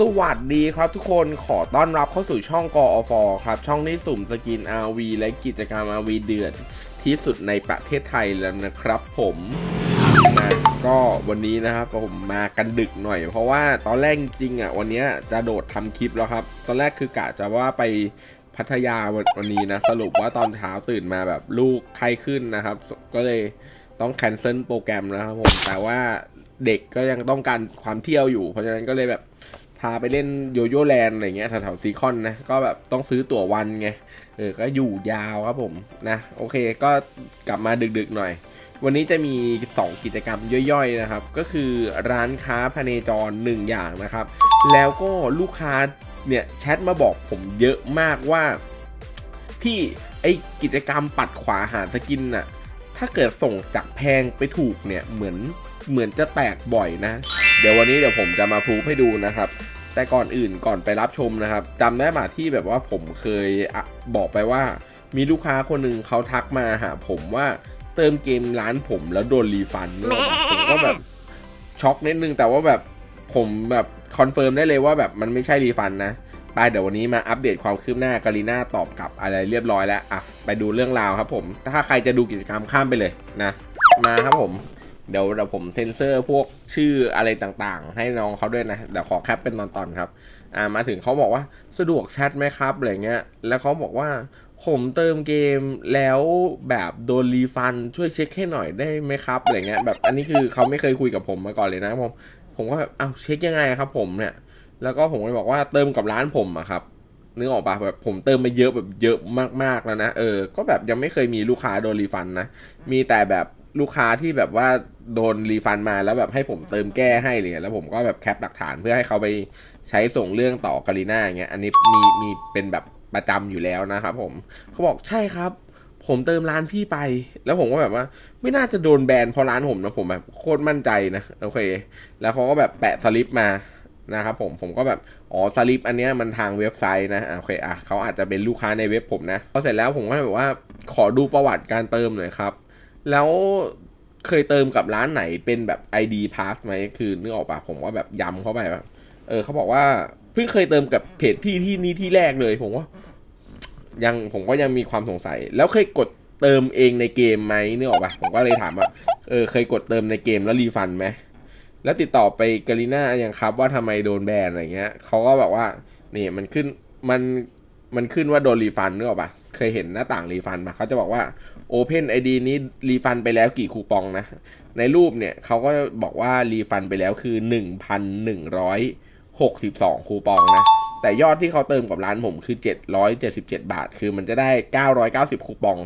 สวัสดีครับทุกคนขอต้อนรับเข้าสู่ช่องกอฟอครับ ช่องที่สุ่มสกิน RV และกิจกรรม RV เดือดที่สุดในประเทศไทยแล้วนะครับผมนะก็วันนี้นะครับผมมากันดึกหน่อย เพราะว่าตอนแรกจริงอะวันนี้จะโดดทำคลิปแล้วครับ ตอนแรกคือกะจะว่าไปพัทยาวันนี้นะ สรุปว่าตอนเช้าตื่นมาแบบลูกไข้ขึ้นนะครับ ก็เลยต้องแคนเซิลโปรแกรมนะครับผมแต่ว่าเด็กก็ยังต้องการความเที่ยวอยู่ เพราะฉะนั้นก็เลยแบบาไปเล่นโยโย่แลนด์อะไรเงี้ยแถวๆซีคอนนะ ก็แบบต้องซื้อตั๋ววันไง เออ ก็อยู่ยาวครับผมนะ โอเค ก็กลับมาดึกๆหน่อย วันนี้จะมี 2 กิจกรรมย่อยๆนะครับ ก็คือร้านค้าพเนจร 1 อย่างนะครับ แล้วก็ลูกค้าเนี่ยแชทมาบอกผมเยอะมากว่าพี่ไอกิจกรรมปัดขวาหาสกินน่ะ ถ้าเกิดส่งจากแพงไปถูกเนี่ยเหมือนเหมือนจะแตกบ่อยนะ เดี๋ยววันนี้เดี๋ยวผมจะมาพูฟให้ดูนะครับ แต่ก่อนอื่นก่อนไปรับชมนะครับจำได้มาที่แบบว่าผมเคยอบอกไปว่า มีลูกค้าคนหนึ่งเขาทักมาหาผมว่าเติมเกมร้านผมแล้วโดนรีฟันนึกอะผมก็แบบช็อกนิดนึงแต่ว่าแบบผมแบบคอนเฟิร์มได้เลยว่าแบบมันไม่ใช่รีฟันนะไปเดี๋ยววันนี้มาอัปเดตความคืบหน้าการีน่าตอบกลับอะไรเรียบร้อยแล้วอะไปดูเรื่องราวครับผม ถ้าใครจะดูกิจกรรมข้ามไปเลยนะ มาครับผม เดี๋ยวเดี๋ยวผมเซ็นเซอร์พวกชื่ออะไรต่างๆ ให้น้องเขาด้วยนะเดี๋ยวขอแคปเป็นตอนๆครับ อ่ามาถึงเขาบอกว่าสะดวกแชทไหมครับอะไรเงี้ย แล้วเขาบอกว่าผมเติมเกมแล้วแบบโดนรีฟันช่วยเช็คให้หน่อยได้ไหมครับอะไรเงี้ยแบบอันนี้คือเขาไม่เคยคุยกับผมมาก่อนเลยนะผมผมก็แบบอ้าวเช็คยังไงครับ ผมเนี่ย แล้วก็ผมก็เลยบอกว่าเติมกับร้านผมอะครับนึกออกปะแบบผมเติมมาเยอะแบบเยอะมากๆแล้วนะเออ ก็แบบยังไม่เคยมีลูกค้าโดนรีฟันนะมีแต่แบบ ลูกค้าที่แบบว่าโดนรีฟันมาแล้วแบบให้ผมเติมแก้ให้เลยแล้วผมก็แบบแคปหลักฐานเพื่อให้เขาไปใช้ส่งเรื่องต่อกาลิน่าอย่างเงี้ยอันนี้มีมีเป็นแบบประจำอยู่แล้วนะครับผมเขาบอกใช่ครับ ผมเติมร้านพี่ไป แล้วผมก็แบบว่า ไม่น่าจะโดนแบนเพราะร้านผมนะผมแบบโคตรมั่นใจนะโอเค แล้วเขาก็แบบแปะสลิปมานะครับผมผมก็แบบอ๋อสลิปอันเนี้ยมันทางเว็บไซต์นะโอเคอะเขาอาจจะเป็นลูกค้าในเว็บผมนะพอเสร็จแล้วผมก็แบบว่าขอดูประวัติการเติมหน่อยครับ แล้วเคยเติมกับร้านไหนเป็นแบบ ID Pass ไหมคือนึกออกปะผมว่าแบบย้ำเข้าไปแบบเออเขาบอกว่าเพิ่งเคยเติมกับเพจพี่ที่นี้ที่แรกเลย ผมว่า ยังผมก็ยังมีความสงสัย แล้วเคยกดเติมเองในเกมไหมนึกออกปะผมก็เลยถามว่าเออเคยกดเติมในเกมแล้วรีฟันไหมแล้วติดต่อไปกาลิน่ายังครับว่าทำไมโดนแบนอะไรเงี้ยเขาก็แบบว่า นี่มันขึ้นมันมันขึ้นว่าโดนรีฟันนึกออกปะ เคยเห็นหน้าต่างรีฟันมาเขาจะบอกว่า Open ID นี้รีฟันไปแล้วกี่คูปองนะ ในรูปเนี่ยเขาก็บอกว่ารีฟันไปแล้วคือ 1,162 คูปองนะ แต่ยอดที่เขาเติมกับร้านผมคือ 777 บาท คือมันจะได้ 990 คูปอง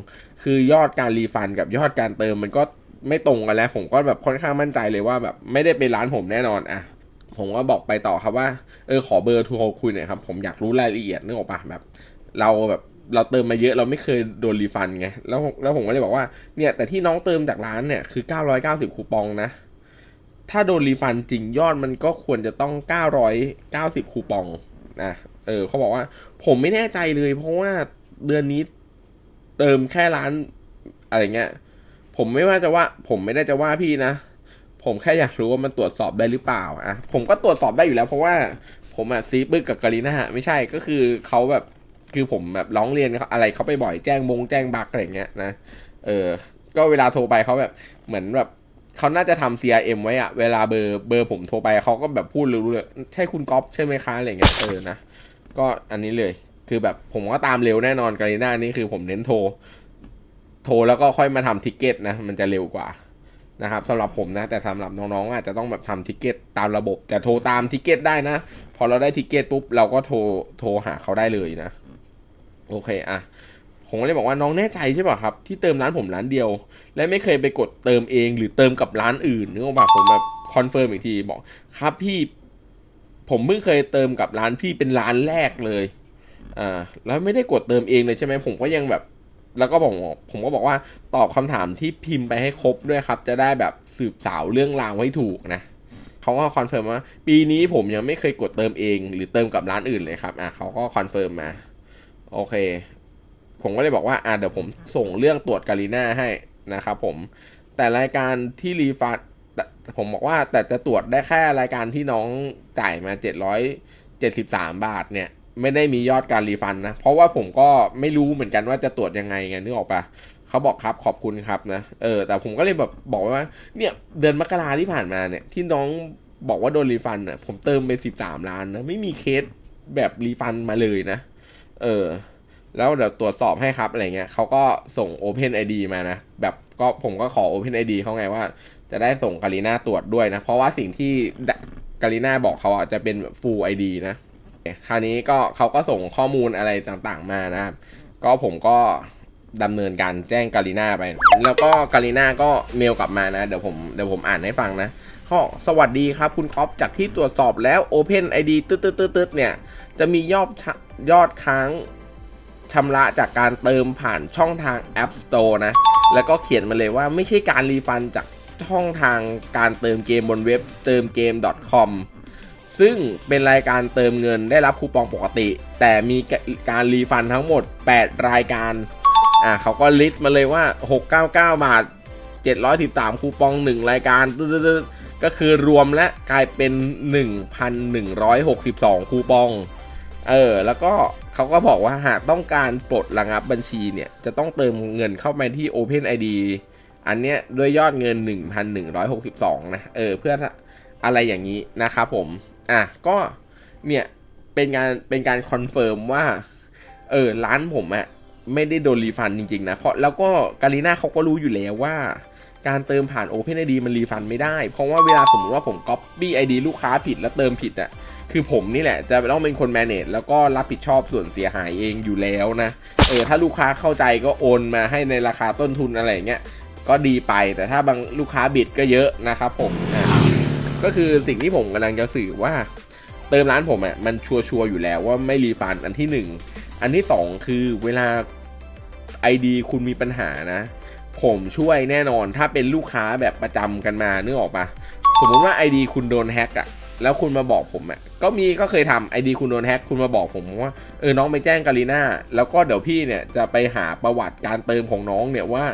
คือยอดการรีฟันกับยอดการเติมมันก็ไม่ตรงกันแล้ว ผมก็แบบค่อนข้างมั่นใจเลยว่าแบบไม่ได้เป็นร้านผมแน่นอนอะผมก็บอกไปต่อครับว่า เออขอเบอร์โทรคุยหน่อยครับ ผมอยากรู้รายละเอียดนึกออกปะแบบ เราแบบ เราเติมมาเยอะเราไม่เคยโดนรีฟันไงแล้วแล้วผมก็เลยบอกว่าเนี่ยแต่ที่น้องเติมจากร้านเนี่ยคือ 990 คูปองนะ ถ้าโดนรีฟันจริงยอดมันก็ควรจะต้อง 990 คูปองนะเออเขาบอกว่า ผมไม่แน่ใจเลย เพราะว่าเดือนนี้เติมแค่ร้านอะไรเงี้ยผมไม่ว่าจะว่า ผมไม่ได้จะว่าพี่นะ ผมแค่อยากรู้ว่ามันตรวจสอบได้หรือเปล่าอะผมก็ตรวจสอบได้อยู่แล้ว เพราะว่าผมอะซีบึกกับกาลิน่าไม่ใช่ก็คือเขาแบบ คือผมแบบร้องเรียนเขาอะไรเขาไปบ่อยแจ้งมงแจ้งบักอะไรเงี้ยนะเออ ก็เวลาโทรไปเขาแบบเหมือนแบบเขาน่าจะทำ CRM ไว้อะเวลาเบอร์เบอร์ผมโทรไปเขาก็แบบพูดรู้เลยใช่คุณก๊อฟใช่ไหมคะอะไรเงี้ยเออนะก็อันนี้เลยคือแบบผมก็ตามเร็วแน่นอนกาลิน่านี่คือผมเน้นโทร โทรแล้วก็ค่อยมาทำทิกเก็ตนะ มันจะเร็วกว่านะครับสำหรับผมนะ แต่สำหรับน้องๆอาจจะต้องแบบทำทิกเก็ตตามระบบ แต่โทรตามทิกเก็ตได้นะ พอเราได้ทิกเก็ตปุ๊บเราก็โทรโทรหาเขาได้เลยนะ โอเคอะผมก็เลยบอกว่าน้องแน่ใจใช่ป่ะครับ ที่เติมร้านผมร้านเดียว และไม่เคยไปกดเติมเองหรือเติมกับร้านอื่นนึกออกป่ะผมแบบคอนเฟิร์มอีกทีบอกครับพี่ผมเพิ่งเคยเติมกับร้านพี่เป็นร้านแรกเลย อ่า แล้วไม่ได้กดเติมเองเลยใช่ไหมผมก็ยังแบบ แล้วก็บอกผมก็บอกว่าตอบคำถามที่พิมพ์ไปให้ครบด้วยครับ จะได้แบบสืบสาวเรื่องราวให้ถูกนะเขาก็คอนเฟิร์มว่า ปีนี้ผมยังไม่เคยกดเติมเอง หรือเติมกับร้านอื่นเลยครับ อะเขาก็คอนเฟิร์มมา โอเค ผมก็เลยบอกว่าอ่าเดี๋ยวผมส่งเรื่องตรวจกาลิน่าให้นะครับผม แต่รายการที่รีฟันผมบอกว่าแต่จะตรวจได้แค่รายการที่น้องจ่ายมาเจ็ดร้อยเจ็ดสิบสามบาทเนี่ยไม่ได้มียอดการรีฟันนะ เพราะว่าผมก็ไม่รู้เหมือนกันว่าจะตรวจยังไงไงนึกออกปะเขาบอกครับขอบคุณครับนะ เออ แต่ผมก็เลยแบบบอกว่า เนี่ยเดือนมกราที่ผ่านมาเนี่ย ที่น้องบอกว่าโดนรีฟันอะผมเติมไปสิบสามล้านนะ ไม่มีเคสแบบรีฟันมาเลยนะ เออ แล้วเดี๋ยวตรวจสอบให้ครับอะไรเงี้ยเขาก็ส่ง Open ID มานะ แบบก็ผมก็ขอ Open ID เขาไงว่า จะได้ส่งกาลิน่าตรวจด้วยนะ เพราะว่าสิ่งที่กาลิน่าบอกเขาอะจะเป็น Full ID นะคราวนี้ก็เขาก็ส่งข้อมูลอะไรต่างๆมานะครับ ก็ผมก็ดำเนินการแจ้งกาลิน่าไป แล้วก็กาลิน่าก็เมลกลับมานะ เดี๋ยวผมเดี๋ยวผมอ่านให้ฟังนะก็สวัสดีครับคุณคอปจากที่ตรวจสอบแล้ว Open ID ตึ๊ดตึ๊ดตึ๊ดตึ๊ดเนี่ย จะมียอดยอดค้างชำระจากการเติมผ่านช่องทาง App Store นะ แล้วก็เขียนมาเลยว่าไม่ใช่การรีฟันจากช่องทางการเติมเกมบนเว็บเติมเกม .com ซึ่งเป็นรายการเติมเงินได้รับคูปองปกติ แต่มีการรีฟันทั้งหมด 8 รายการ อ่าเขาก็ลิสต์มาเลยว่า 699 บาท 713 คูปอง 1 รายการตึ๊ดๆๆก็คือรวมและกลายเป็น 1,162 คูปอง เออ แล้วก็เขาก็บอกว่าหากต้องการปลดระงับบัญชีเนี่ย จะต้องเติมเงินเข้าไปที่ Open ID อันเนี้ยด้วยยอดเงิน 1,162 นะ เออ เพื่ออะไรอย่างนี้นะครับผม อะ ก็เนี่ย เป็นการเป็นการคอนเฟิร์มว่า เออ ร้านผมอะไม่ได้โดนรีฟันจริงๆนะ เพราะแล้วก็การีน่าเขาก็รู้อยู่แล้วว่า การเติมผ่าน Open ID มันรีฟันไม่ได้ เพราะว่าเวลาสมมติว่าผม Copy ID ลูกค้าผิดแล้วเติมผิดอะ คือผมนี่แหละ จะต้องเป็นคน manage แล้วก็รับผิดชอบส่วนเสียหายเองอยู่แล้วนะเออถ้าลูกค้าเข้าใจก็โอนมาให้ในราคาต้นทุนอะไรเงี้ยก็ดีไปแต่ถ้าบางลูกค้าบิดก็เยอะนะครับผมอะก็คือสิ่งที่ผมกำลังจะสื่อว่า เติมร้านผมอะมันชัวร์ๆอยู่แล้วว่าไม่รีฟันอันที่หนึ่งอันที่สองคือเวลา ID คุณมีปัญหานะ ผมช่วยแน่นอนถ้าเป็นลูกค้าแบบประจำกันมานึกออกปะสมมุติว่า ID คุณโดนแฮ็กอะ แล้วคุณมาบอกผมอะก็มีก็เคยทำ ID คุณโดนแฮ็กคุณมาบอกผมว่าเออน้องไปแจ้งกาลิน่าแล้วก็เดี๋ยวพี่เนี่ยจะไปหาประวัติการเติมของน้องเนี่ยว่า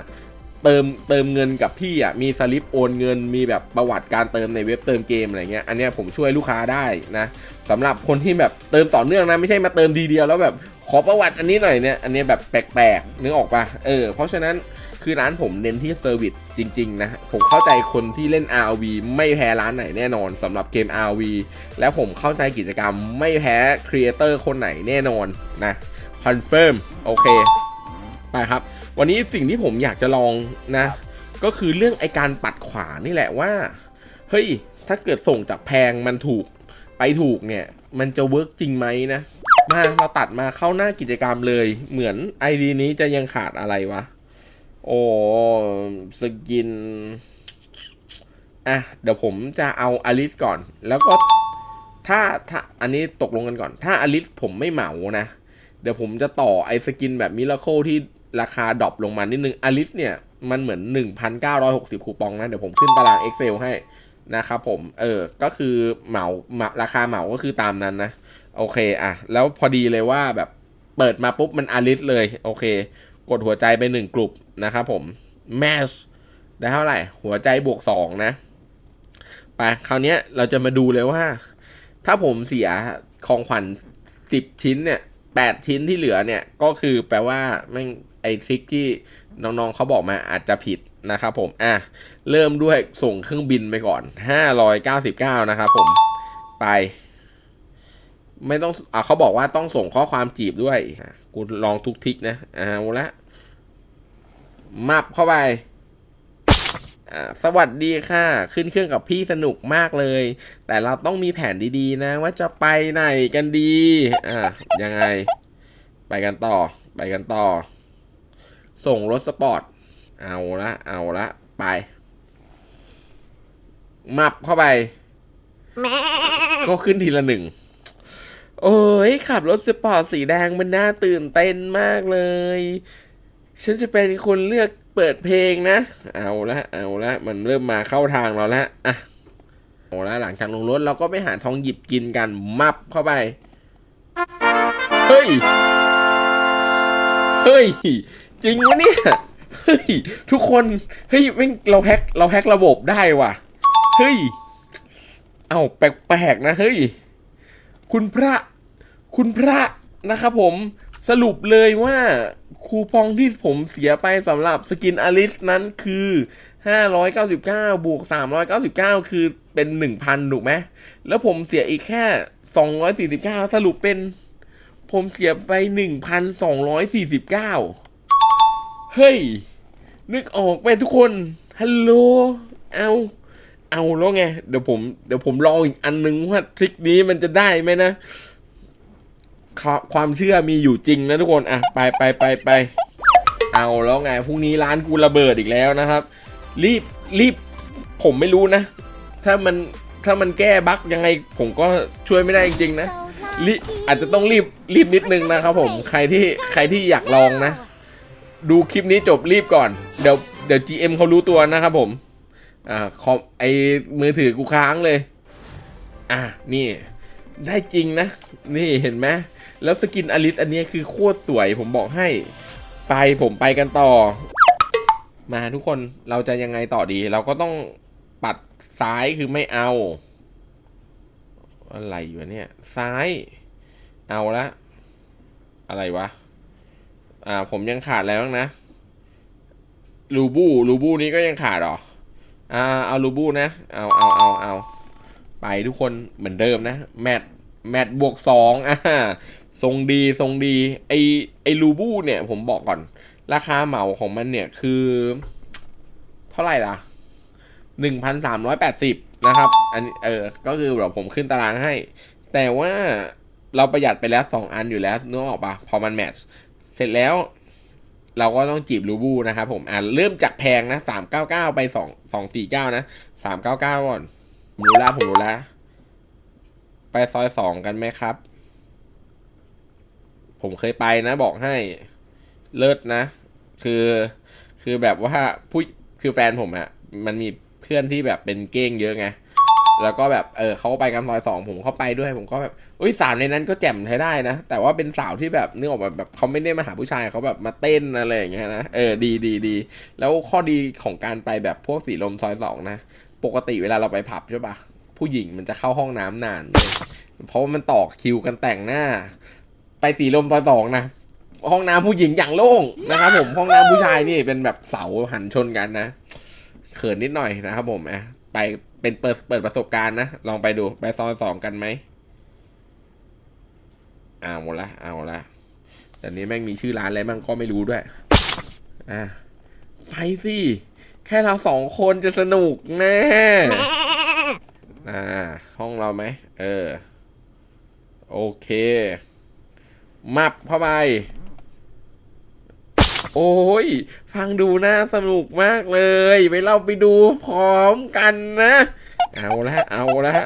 เติมเติมเงินกับพี่อะมีสลิปโอนเงินมีแบบประวัติการเติมในเว็บเติมเกมอะไรเงี้ยอันเนี้ยผมช่วยลูกค้าได้นะสำหรับคนที่แบบเติมต่อเนื่องนะไม่ใช่มาเติมทีเดียวแล้วแบบขอประวัติอันนี้หน่อยเนี่ยอันเนี้ยแบบแปลกๆนึกออกปะเออเพราะฉะนั้น คือร้านผมเน้นที่เซอร์วิสจริงๆนะ ผมเข้าใจคนที่เล่น RV ไม่แพ้ร้านไหนแน่นอนสำหรับเกม RV แล้วผมเข้าใจกิจกรรมไม่แพ้ครีเอเตอร์คนไหนแน่นอนนะคอนเฟิร์มโอเค ไปครับ วันนี้สิ่งที่ผมอยากจะลองนะ ก็คือเรื่องไอการปัดขวานี่แหละว่า เฮ้ย ถ้าเกิดส่งจากแพงมันถูกไปถูกเนี่ย มันจะเวิร์กจริงไหมนะ มาเราตัดมาเข้าหน้ากิจกรรมเลย เหมือนไอดีนี้จะยังขาดอะไรวะ โอ้สกิน อะ เดี๋ยวผมจะเอาอลิสก่อน แล้วก็ถ้าถ้าอันนี้ตกลงกันก่อน ถ้าอลิสผมไม่เหมานะ เดี๋ยวผมจะต่อไอสกินแบบมิราโคที่ราคาดรอปลงมานิดนึงอลิสเนี่ย มันเหมือน 1,960 คูปองนะ เดี๋ยวผมขึ้นตาราง Excel ให้นะครับผม เออ ก็คือเหมาเหมาราคาเหมาก็คือตามนั้นนะ โอเค อะ แล้วพอดีเลยว่าแบบเปิดมาปุ๊บมันอลิสเลย โอเค กดหัวใจไปหนึ่งกลุ่มนะครับผมแมชได้เท่าไหร่ หัวใจบวกสองนะไปคราวนี้เราจะมาดูเลยว่า ถ้าผมเสียของขวัญสิบชิ้นเนี่ยแปดชิ้นที่เหลือเนี่ยก็คือแปลว่าแม่งไอทริคที่น้องๆเขาบอกมาอาจจะผิดนะครับผมอะเริ่มด้วยส่งเครื่องบินไปก่อนห้าร้อยเก้าสิบเก้านะครับผมไป ไม่ต้องอ่าเขาบอกว่าต้องส่งข้อความจีบด้วยอะ กูลองทุกทิกนะเอาละมับเข้าไปอ่าสวัสดีค่ะ ขึ้นเครื่องกับพี่สนุกมากเลย แต่เราต้องมีแผนดีๆนะ ว่าจะไปไหนกันดี อ่ายังไง ไปกันต่อ ไปกันต่อ ส่งรถสปอร์ต เอาละ เอาละ ไป มับเข้าไป ก็ขึ้นทีละหนึ่ง โอ้ยขับรถสปอร์ตสีแดงมันน่าตื่นเต้นมากเลย ฉันจะเป็นคนเลือกเปิดเพลงนะ เอาละเอาละมันเริ่มมาเข้าทางเราแล้วอะเอาละหลังจากลงรถเราก็ไปหาทองหยิบกินกันมับเข้าไป เฮ้ย เฮ้ย จริงวะเนี่ยเฮ้ยทุกคนเฮ้ยแม่งเราแฮกเราแฮกระบบได้ว่ะ เฮ้ย เอาแปลกๆนะเฮ้ย คุณพระ คุณพระนะครับผมสรุปเลยว่าคูปองที่ผมเสียไปสำหรับสกินอลิสนั้นคือ 599 บวก 399 คือเป็น 1,000 ถูกไหม แล้วผมเสียอีกแค่ 249 สรุปเป็น ผมเสียไป 1,249 เฮ้ย นึกออกไหมทุกคน ฮัลโหล เอา เอาแล้วไง เดี๋ยวผม เดี๋ยวผมลองอีกอันนึงว่าทริคนี้มันจะได้ไหมนะ ความเชื่อมีอยู่จริงนะทุกคนอะไปไปไปไปเอาแล้วไงพรุ่งนี้ร้านกูระเบิดอีกแล้วนะครับ รีบรีบผมไม่รู้นะ ถ้ามันถ้ามันแก้บั๊กยังไงผมก็ช่วยไม่ได้จริงๆนะรีอาจจะต้องรีบรีบนิดนึงนะครับผมใครที่ใครที่อยากลองนะ ดูคลิปนี้จบรีบก่อน เดี๋ยวเดี๋ยว GM เขารู้ตัวนะครับผมอ่าคอมไอมือถือกูค้างเลย อะนี่ได้จริงนะ นี่เห็นไหม แล้วสกินอลิสอันนี้คือโคตรสวยผมบอกให้ ไปผมไปกันต่อ มาทุกคนเราจะยังไงต่อดี เราก็ต้องปัดซ้ายคือไม่เอา อะไรอยู่เนี่ย ซ้าย เอาละอะไรวะ อ่า ผมยังขาดแล้วนะลูบูลูบูนี้ก็ยังขาดหรอ อ่า เอาลูบูนะ เอาเอาเอาเอาไปทุกคนเหมือนเดิมนะ แมทแมทบวกสองอ่า ทรงดีทรงดีไอไอลูบูเนี่ยผมบอกก่อน ราคาเหมาของมันเนี่ยคือ เท่าไหร่ล่ะหนึ่งพันสามร้อยแปดสิบนะครับ อันเออก็คือเดี๋ยวผมขึ้นตารางให้ แต่ว่าเราประหยัดไปแล้วสองอันอยู่แล้วนึกออกปะพอมันแมทช์เสร็จแล้ว เราก็ต้องจีบลูบูนะครับผมอ่าเริ่มจากแพงนะสามเก้าเก้าไปสองสองสี่เก้านะสามเก้าเก้าก่อนมรู้แล้วผมรู้แล้วไปซอยสองกันไหมครับ ผมเคยไปนะบอกให้เลิศนะ คือ คือแบบว่าผู้คือแฟนผมอะมันมีเพื่อนที่แบบเป็นเก้งเยอะไงแล้วก็แบบเออเขาไปกันซอยสองผมเข้าไปด้วย ผมก็แบบอุ้ยสาวในนั้นก็แจ่มใช้ได้นะ แต่ว่าเป็นสาวที่แบบนึกออกแบบแบบเขาไม่ได้มาหาผู้ชายเขาแบบมาเต้นอะไรอย่างเงี้ยนะเออดีดีดีแล้วข้อดีของการไปแบบพวกสีลมซอยสองนะปกติเวลาเราไปผับใช่ปะผู้หญิงมันจะเข้าห้องน้ำนานเว้ยเพราะว่ามันต่อคิวกันแต่งหน้า ไปสีลมซอยสองนะ ห้องน้ำผู้หญิงอย่างโล่งนะครับผมห้องน้ำผู้ชายนี่เป็นแบบเสาหันชนกันนะเขินนิดหน่อยนะครับผมอะไปเป็นเปิดเปิดประสบการณ์นะลองไปดูไปซอยสองกันไหมเอาละเอาละแต่นี้แม่งมีชื่อร้านอะไรบ้างก็ไม่รู้ด้วย อะไปสิแค่เราสองคนจะสนุกแน่อ่า ห้องเราไหม เออ โอเค มับเข้าไป โอ้ย ฟังดูน่าสนุกมากเลย ไปเราไปดูพร้อมกันนะ เอาละเอาละ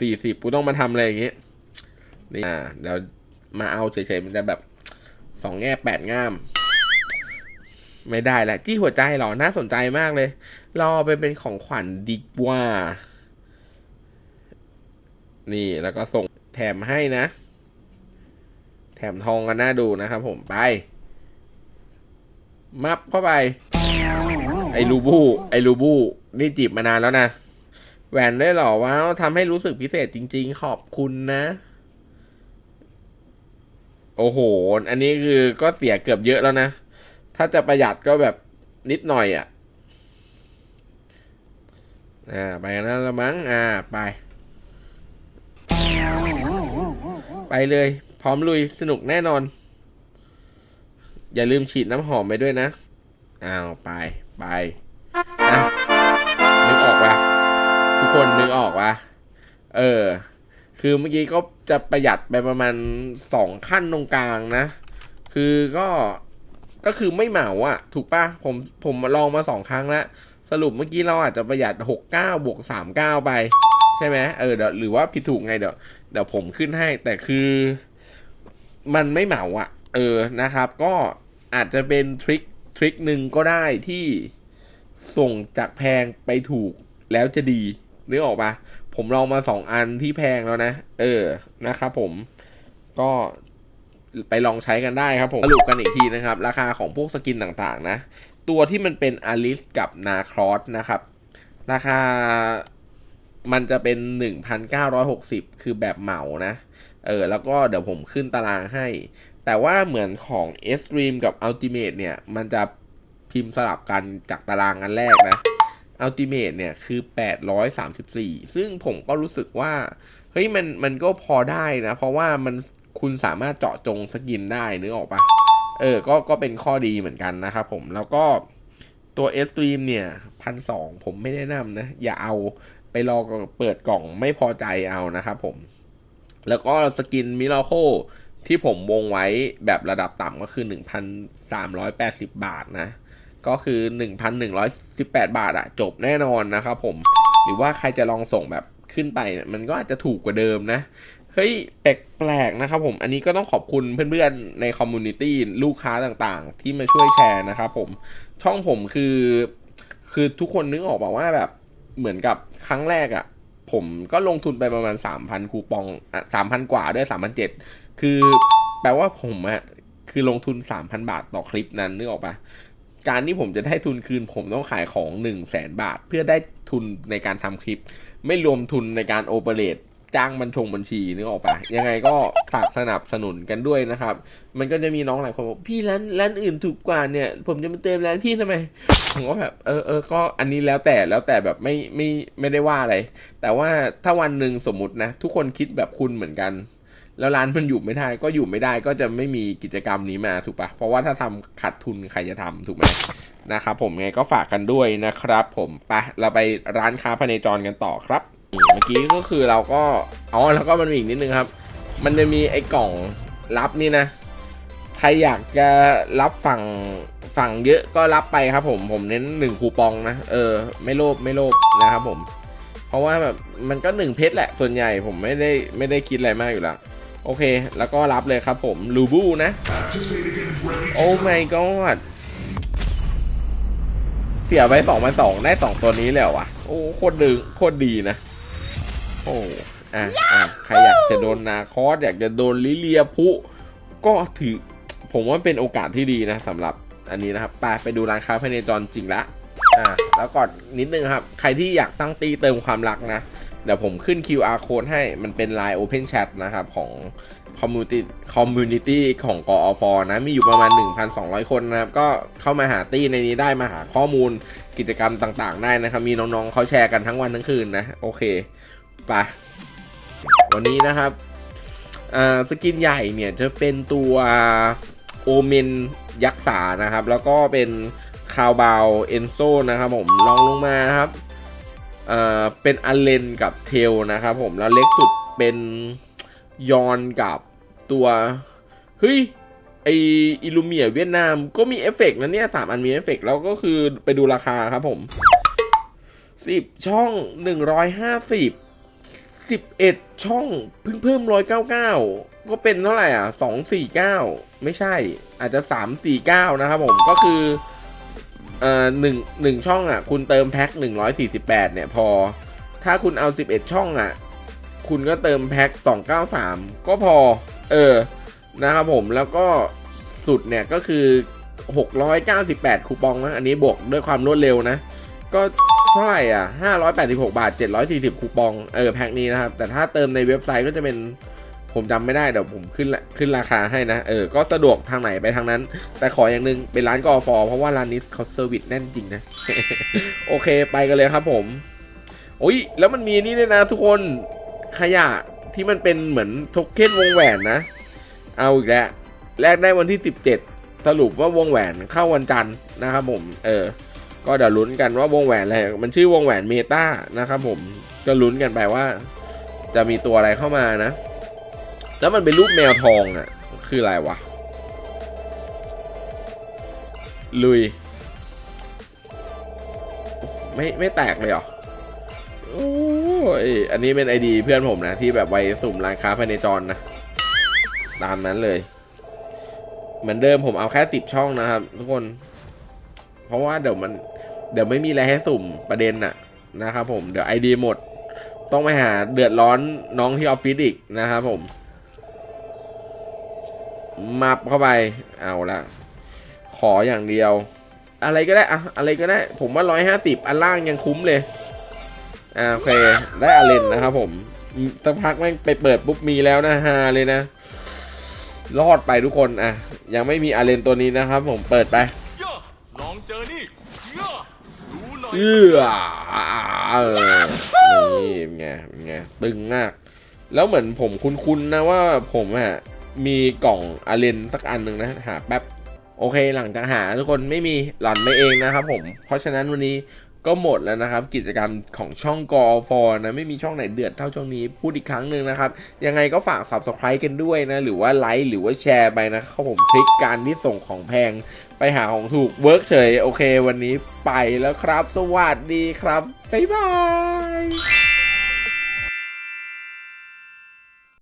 สี่สิบกูต้องมาทำอะไรอย่างงี้นี่อ่าเดี๋ยวมาเอาเฉยๆมันจะแบบสองแง่แปดง่าม ไม่ได้ละจี้หัวใจหรอ น่าสนใจมากเลย รอไปเป็นของขวัญดีกว่า นี่แล้วก็ส่งแถมให้นะ ถมทองกันน่าดูนะครับผมไป มับเข้าไป ไอ้ลูบูไอ้ลูบูนี่จีบมานานแล้วนะ แหวนได้เหรอว้าวทำให้รู้สึกพิเศษจริง ๆ ขอบคุณนะ โอ้โห อันนี้คือก็เสียเกือบเยอะแล้วนะ ถ้าจะประหยัดก็แบบนิดหน่อยอะ่ะ อ่า ไปกันแล้วละมั้ง อ่า ไป ไปเลย พร้อมลุยสนุกแน่นอน อย่าลืมฉีดน้ำหอมไปด้วยนะอ้าวไปไปอะนึกออกปะทุกคนนึกออกปะเออ คือเมื่อกี้ก็จะประหยัดไปประมาณสองขั้นตรงกลางนะ คือก็ก็คือไม่เหมาอะถูกปะผมผมลองมาสองครั้งแล้วสรุปเมื่อกี้เราอาจจะประหยัดหกเก้าบวกสามเก้าไป ใช่ไหมเออเดี๋ยวหรือว่าผิดถูกไงเดี๋ยวเดี๋ยวผมขึ้นให้แต่คือ มันไม่เหมาอะเออนะครับ ก็อาจจะเป็นทริคทริคหนึ่งก็ได้ที่ส่งจากแพงไปถูกแล้วจะดีนึกออกปะผมลองมาสองอันที่แพงแล้วนะ เออนะครับผมก็ไปลองใช้กันได้ครับผมสรุปกันอีกทีนะครับ ราคาของพวกสกินต่างๆนะ ตัวที่มันเป็นอลิสกับนาครอสนะครับ ราคามันจะเป็น 1,960 คือแบบเหมานะ เออแล้วก็เดี๋ยวผมขึ้นตารางให้ แต่ว่าเหมือนของ Extreme กับ Ultimate เนี่ย มันจะพิมพ์สลับกันจากตารางอันแรกนะ Ultimate เนี่ยคือ 834 ซึ่งผมก็รู้สึกว่า เฮ้ยมันมันก็พอได้นะ เพราะว่ามันคุณสามารถเจาะจงสกินได้นึกออกปะเออ ก็ก็เป็นข้อดีเหมือนกันนะครับผมแล้วก็ตัว Extreme เนี่ยพันสองผมไม่แนะนำนะ อย่าเอาไปรอเปิดกล่องไม่พอใจเอานะครับผม แล้วก็สกินมิราโคที่ผมวงไว้แบบระดับต่ำก็คือ 1,380 บาทนะ ก็คือ 1,118 บาทอะจบแน่นอนนะครับผม หรือว่าใครจะลองส่งแบบขึ้นไป มันก็อาจจะถูกกว่าเดิมนะ เฮ้ย แปลกๆนะครับผม อันนี้ก็ต้องขอบคุณเพื่อนๆ ในคอมมูนิตี้ลูกค้าต่างๆ ที่มาช่วยแชร์นะครับผม ช่องผมคือ คือทุกคนนึกออกบอกว่าแบบเหมือนกับครั้งแรกอะ่ะ ผมก็ลงทุนไปประมาณ 3,000 คูปองอะ3,000 กว่าด้วย 3,007คือแปลว่าผมอะ่ะคือลงทุน 3,000 บาทต่อคลิปนั้นนึกออกปะการที่ผมจะได้ทุนคืน ผมต้องขายของ 1 0 0 0 0แสนบาท เพื่อได้ทุนในการทำคลิป ไม่รวมทุนในการโอเปเรต จ้างบัญชงบัญชีนึกออกปะยังไงก็ฝากสนับสนุนกันด้วยนะครับ มันก็จะมีน้องหลายคนบอกพี่ร้านร้านอื่นถูกกว่าเนี่ย ผมจะมาเติมร้านพี่ทำไมผมก็แบบเออเออก็อันนี้แล้วแต่แล้วแต่แบบไม่ไม่ไม่ได้ว่าอะไร แต่ว่าถ้าวันหนึ่งสมมตินะ ทุกคนคิดแบบคุณเหมือนกัน แล้วร้านมันอยู่ไม่ได้ก็อยู่ไม่ได้ก็จะไม่มีกิจกรรมนี้มาถูกปะเพราะว่าถ้าทำขาดทุนใครจะทำถูกไหมนะครับผมไงก็ฝากกันด้วยนะครับ ผมไปเราไปร้านค้าพเนจรกันต่อครับ เมื่อกี้ก็คือเราก็อ๋อแล้วก็มันมีอีกนิดนึงครับ มันจะมีไอ้กล่องรับนี่นะ ใครอยากจะรับฝั่งฝั่งเยอะก็รับไปครับผมผมเน้นหนึ่งคูปองนะเออ ไม่โลภไม่โลภนะครับผม เพราะว่าแบบมันก็หนึ่งเพชรแหละส่วนใหญ่ผมไม่ได้ไม่ได้คิดอะไรมากอยู่แล้วโอเค แล้วก็รับเลยครับผมลูบูนะ โอ้ my god เสียไปสองพันสองได้สองตัวนี้เลยเหรอะโอ้โคตรดึงโคตรดีนะ โอ้อะอะใครอยากจะโดนนาคอสอยากจะโดนลิเลียพุก็ถือผมว่าเป็นโอกาสที่ดีนะสำหรับอันนี้นะครับไปไปดูร้านค้าภายในจรจริงละอะแล้วก่อนนิดนึงครับ ใครที่อยากตั้งตีเติมความรักนะ เดี๋ยวผมขึ้น QR code ให้มันเป็น Line Open Chat นะครับ ของ Community Community ของกอฟนะ มีอยู่ประมาณ 1,200 คนนะครับ ก็เข้ามาหาตี้ในนี้ได้มาหาข้อมูลกิจกรรมต่างๆ ได้นะครับ มีน้องๆเขาแชร์กันทั้งวันทั้งคืนนะ โอเค ปวันนี้นะครับสกินใหญ่เนี่ยจะเป็นตัวโอเมนยักษ์สานะครับ แล้วก็เป็นคาวบาวเอนโซนะครับผมลองลงมาครับเป็นอเลนกับเทลนะครับผมแล้วเล็กสุดเป็นยอนกับตัวเฮ้ยไออิลูเมียเวียดนามก็มีเอฟเฟกต์นะเนี่ยสามอันมีเอฟเฟกต์แล้วก็คือไปดูราคาครับผมสิบช่องหนึ่งร้อยห้าสิบ สิบเอ็ดช่องเพิ่งเพิ่มร้อยเก้าเก้าก็เป็นเท่าไหร่อะสองสี่เก้าไม่ใช่อาจจะสามสี่เก้านะครับผมก็คือเอ่อหนึ่งหนึ่งช่องอะ คุณเติมแพ็คหนึ่งร้อยสี่สิบแปดเนี่ยพอ ถ้าคุณเอาสิบเอ็ดช่องอะ คุณก็เติมแพ็คสองเก้าสามก็พอ เออ นะครับผมแล้วก็สุดเนี่ยก็คือหกร้อยเก้าสิบแปดคูปองนะอันนี้บวกด้วยความรวดเร็วนะ ก็เท่าไหร่อะ 586 บาท 740 คูปอง เออ แพ็คนี้นะครับ แต่ถ้าเติมในเว็บไซต์ก็จะเป็นผมจำไม่ได้เดี๋ยวผมขึ้นขึ้นราคาให้นะ เออ ก็สะดวกทางไหนไปทางนั้น แต่ขออย่างหนึ่งเป็นร้านกอฟอเพราะว่าร้านนี้เขาเซอร์วิสแน่นจริงนะ โอเคไปกันเลยครับผม โอ้ย แล้วมันมีนี่ด้วยนะทุกคนขยะที่มันเป็นเหมือนโทเค็นวงแหวนนะ เอาอีกแล้วแลกได้วันที่ 17 สรุปว่าวงแหวนเข้าวันจันทร์นะครับผม เออ ก็เดี๋ยวลุ้นกันว่าวงแหวนอะไรมันชื่อวงแหวนเมตานะครับผมก็ลุ้นกันไปว่า จะมีตัวอะไรเข้ามานะ แล้วมันเป็นรูปแมวทองอะคืออะไรวะ ลุย ไม่ไม่แตกเลยเหรอโอ้ยอันนี้เป็นไอดีเพื่อนผมนะ ที่แบบไว้สุ่มร้านค้าภายในจรนะ ตามนั้นเลย เหมือนเดิมผมเอาแค่สิบช่องนะครับ ทุกคน เพราะว่าเดี๋ยวมัน เดี๋ยวไม่มีอะไรให้สุ่มประเด็นน่ะนะครับผมเดี๋ยวไอดีหมด ต้องไปหาเดือดร้อนน้องที่ออฟฟิศอีกนะครับผมมับเข้าไปเอาละขออย่างเดียว อะไรก็ได้อะอะไรก็ได้ ผมว่าร้อยห้าสิบอันล่างยังคุ้มเลยอ่าโอเคได้อาเลนนะครับผมสักพักแม่งไปเปิดปุ๊บมีแล้วนะฮาเลยนะ รอดไปทุกคนอะยังไม่มีอาเลนตัวนี้นะครับผมเปิดไป ลองเจอนี่ย่าดูหน่อยเออเออนี่เป็นไงเป็นไงตึงมาก แล้วเหมือนผมคุ้นๆนะว่าผมอะมีกล่องอาเลนสักอันหนึ่งนะหาแป๊บโอเคหลังจากหาทุกคนไม่มีหล่อนไม่เองนะครับผม เพราะฉะนั้นวันนี้ก็หมดแล้วนะครับ กิจกรรมของช่องกอฟอนะไม่มีช่องไหนเดือดเท่าช่องนี้พูดอีกครั้งหนึ่งนะครับ ยังไงก็ฝาก subscribe กันด้วยนะ หรือว่าไลค์หรือว่าแชร์ไปนะครับผมคลิกการที่ส่งของแพง ไปหาของถูกเวิร์กเฉย โอเค วันนี้ไปแล้วครับ สวัสดีครับ บ๊ายบาย